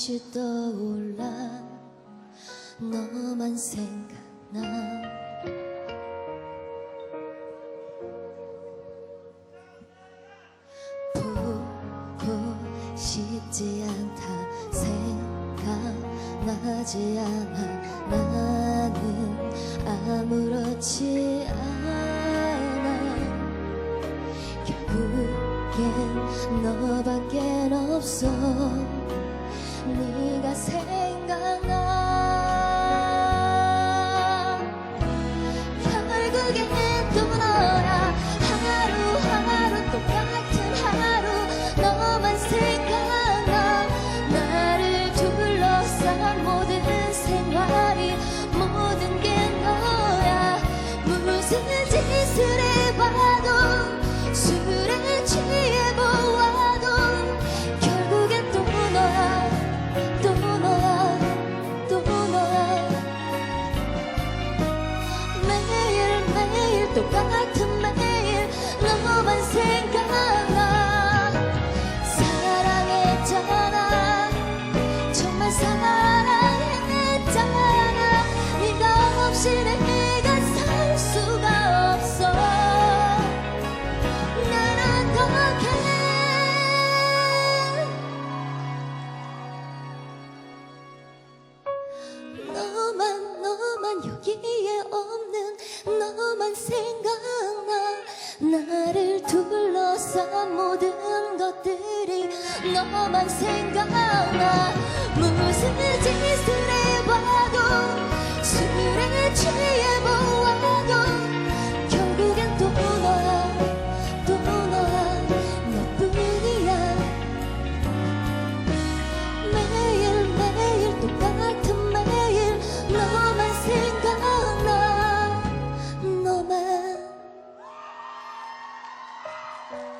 다시 떠올라. 너만 생각나. 보고 싶지 않다. 생각나지 않아. 나는 아무렇지 않아. 결국엔 너밖에 없어 네 똑같은 매일 너만 생각나. 사랑했잖아. 정말 사랑했잖아. 네가 없이 내 너만 생각나. 나를 둘러싼 모든 것들이 너만 생각나 Bye.